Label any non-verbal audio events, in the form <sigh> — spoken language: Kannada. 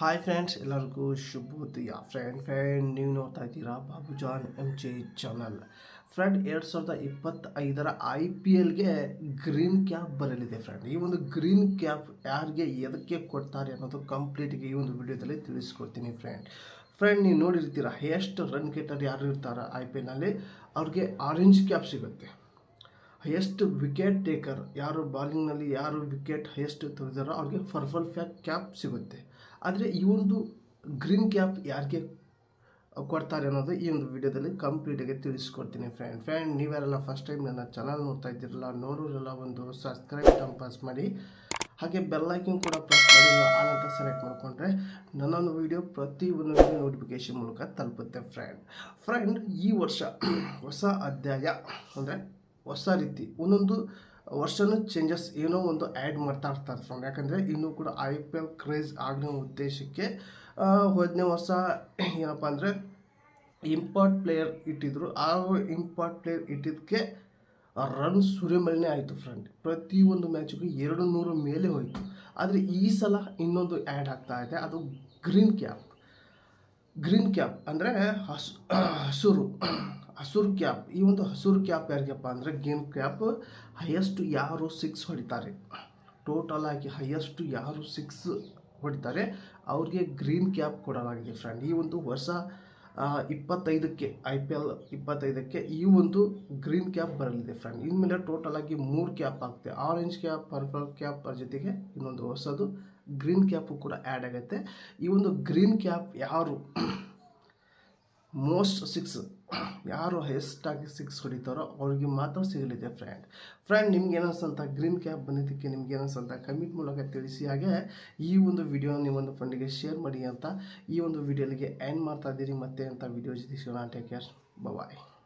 ಹಾಯ್ ಫ್ರೆಂಡ್ಸ್ ಎಲ್ಲರಿಗೂ ಶುಭೋದಯ ಫ್ರೆಂಡ್ ಫ್ರೆಂಡ್ ನೀವು ನೋಡ್ತಾ ಇದ್ದೀರಾ Babujan M J channel friend ಎರಡು ಸಾವಿರದ ಇಪ್ಪತ್ತೈದರ ಐ ಪಿ ಎಲ್ಗೆ ಗ್ರೀನ್ ಕ್ಯಾಪ್ ಬರಲಿದೆ ಫ್ರೆಂಡ್ ಈ ಒಂದು ಗ್ರೀನ್ ಕ್ಯಾಪ್ ಯಾರಿಗೆ ಎದಕ್ಕೆ ಕೊಡ್ತಾರೆ ಅನ್ನೋದು ಕಂಪ್ಲೀಟ್ಗೆ ಈ ಒಂದು ವಿಡಿಯೋದಲ್ಲಿ ತಿಳಿಸ್ಕೊಡ್ತೀನಿ ಫ್ರೆಂಡ್ ಫ್ರೆಂಡ್ ನೀವು ನೋಡಿರ್ತೀರ ಹೈಯೆಸ್ಟ್ ರನ್ ಗೇಟರ್ ಯಾರು ಇರ್ತಾರೆ ಐ ಪಿ ಎಲ್ನಲ್ಲಿ ಅವ್ರಿಗೆ ಆರೆಂಜ್ ಕ್ಯಾಪ್ ಸಿಗುತ್ತೆ. ಹೈಯೆಸ್ಟ್ ವಿಕೆಟ್ ಟೇಕರ್ ಯಾರು ಬಾಲಿಂಗ್ನಲ್ಲಿ ಯಾರು ವಿಕೆಟ್ ಹೈಯೆಸ್ಟ್ ತೆಗೆದಾರೋ ಅವ್ರಿಗೆ ಫರ್ಫಲ್ ಫ್ಯಾಕ್ ಕ್ಯಾಪ್ ಸಿಗುತ್ತೆ. ಆದರೆ ಈ ಒಂದು ಗ್ರೀನ್ ಕ್ಯಾಪ್ ಯಾರಿಗೆ ಕೊಡ್ತಾರೆ ಅನ್ನೋದು ಈ ಒಂದು ವಿಡಿಯೋದಲ್ಲಿ ಕಂಪ್ಲೀಟಾಗಿ ತಿಳಿಸ್ಕೊಡ್ತೀನಿ ಫ್ರೆಂಡ್ ಫ್ರೆಂಡ್ ನೀವ್ಯಾರೆಲ್ಲ ಫಸ್ಟ್ ಟೈಮ್ ನನ್ನ ಚಾನಲ್ ನೋಡ್ತಾ ಇದ್ದೀರಲ್ಲ, ನೋಡೋರೆಲ್ಲ ಒಂದು ಸಬ್ಸ್ಕ್ರೈಬ್ ಟೈಮ್ ಪಾಸ್ ಮಾಡಿ. ಹಾಗೆ ಬೆಲ್ಲೈಕನ್ ಕೂಡ ಪ್ರೆಸ್ ಮಾಡಿ ಅಂತ ಸೆಲೆಕ್ಟ್ ಮಾಡಿಕೊಂಡ್ರೆ ನನ್ನೊಂದು ವಿಡಿಯೋ ಪ್ರತಿ ಒಂದು ನೋಟಿಫಿಕೇಶನ್ ಮೂಲಕ ತಲುಪುತ್ತೆ ಫ್ರೆಂಡ್ ಫ್ರೆಂಡ್ ಈ ವರ್ಷ <clears throat> ಹೊಸ ಅಧ್ಯಾಯ ಅಂದರೆ ಹೊಸ ರೀತಿ, ಒಂದೊಂದು ವರ್ಷನೂ ಚೇಂಜಸ್ ಏನೋ ಒಂದು ಆ್ಯಡ್ ಮಾಡ್ತಾ ಇರ್ತಾರೆ ಫ್ರೆಂಡ್ ಯಾಕಂದರೆ ಇನ್ನೂ ಕೂಡ ಐ ಪಿ ಎಲ್ ಕ್ರೇಜ್ ಆಗೋ ಉದ್ದೇಶಕ್ಕೆ ಹೋದನೇ ವರ್ಷ ಏನಪ್ಪ ಅಂದರೆ ಇಂಪಾರ್ಟ್ ಪ್ಲೇಯರ್ ಇಟ್ಟಿದ್ರು. ಆ ಇಂಪಾರ್ಟ್ ಪ್ಲೇಯರ್ ಇಟ್ಟಿದ್ದಕ್ಕೆ ರನ್ ಸುರಿಮಳೆನೇ ಆಯಿತು ಫ್ರೆಂಡ್ ಪ್ರತಿಯೊಂದು ಮ್ಯಾಚಿಗೂ ಎರಡು ನೂರು ಮೇಲೆ ಹೋಯಿತು. ಆದರೆ ಈ ಸಲ ಇನ್ನೊಂದು ಆ್ಯಡ್ ಆಗ್ತಾ ಇದೆ. ಅದು ಗ್ರೀನ್ ಕ್ಯಾಪ್ ಗ್ರೀನ್ ಕ್ಯಾಪ್ ಅಂದರೆ ಹಸು, ಹಸುರು. ಹಸುರು ಕ್ಯಾಪ್, ಈ ಒಂದು ಹಸುರು ಕ್ಯಾಪ್ ಯಾರಿಗಪ್ಪ ಅಂದರೆ ಗ್ರೀನ್ ಕ್ಯಾಪ್ ಹೈಯೆಸ್ಟ್ ಯಾರು ಸಿಕ್ಸ್ ಹೊಡಿತಾರೆ. ಟೋಟಲ್ ಆಗಿ ಹೈಯೆಸ್ಟ್ ಯಾರು ಸಿಕ್ಸ್ ಹೊಡಿತಾರೆ, ಅವ್ರಿಗೆ ಗ್ರೀನ್ ಕ್ಯಾಪ್ ಕೊಡಲಾಗಿದೆ ಫ್ರೆಂಡ್ ಈ ಒಂದು ವರ್ಷ ಇಪ್ಪತ್ತೈದಕ್ಕೆ ಐ ಪಿ ಎಲ್ ಇಪ್ಪತ್ತೈದಕ್ಕೆ ಈ ಒಂದು ಗ್ರೀನ್ ಕ್ಯಾಪ್ ಬರಲಿದೆ ಫ್ರೆಂಡ್ ಇನ್ಮೇಲೆ ಟೋಟಲ್ ಆಗಿ ಮೂರು ಕ್ಯಾಪ್ ಆಗುತ್ತೆ ಆರೆಂಜ್ ಕ್ಯಾಪ್ ಪರ್ಪಲ್ ಕ್ಯಾಪ್ ಜೊತೆಗೆ ಇನ್ನೊಂದು ಹೊಸದು ಗ್ರೀನ್ ಕ್ಯಾಪು ಕೂಡ ಆ್ಯಡ್ ಆಗುತ್ತೆ. ಈ ಒಂದು ಗ್ರೀನ್ ಕ್ಯಾಪ್ ಯಾರು ಮೋಸ್ಟ್ ಸಿಕ್ಸ್. ಯಾರು ಆಗಿ ಸಿಕ್ಸ್ ಹೊಡಿತಾರೋ ಅವ್ರಿಗೆ ಮಾತ್ರ ಸಿಗಲಿದೆ ಫ್ರೆಂಡ್. ಫ್ರೆಂಡ್, ನಿಮ್ಗೆ ಏನಿಸ್ತಂತ ಗ್ರೀನ್ ಕ್ಯಾಪ್ ಬಂದಿದ್ದಕ್ಕೆ ನಿಮ್ಗೆ ಏನಿಸ್ತಂತ ಕಮೆಂಟ್ ಮೂಲಕ ತಿಳಿಸಿ. ಹಾಗೆ ಈ ಒಂದು ವಿಡಿಯೋ ನೀವೊಂದು ಫ್ರೆಂಡಿಗೆ ಶೇರ್ ಮಾಡಿ ಅಂತ ಈ ಒಂದು ವಿಡಿಯೋಲಿಗೆ ಎಂಡ್ ಮಾಡ್ತಾ ಇದ್ದೀರಿ. ಮತ್ತೆ ಅಂತ ವಿಡಿಯೋ ಜೊತೆ ಸಿಗೋಣ. Take care bye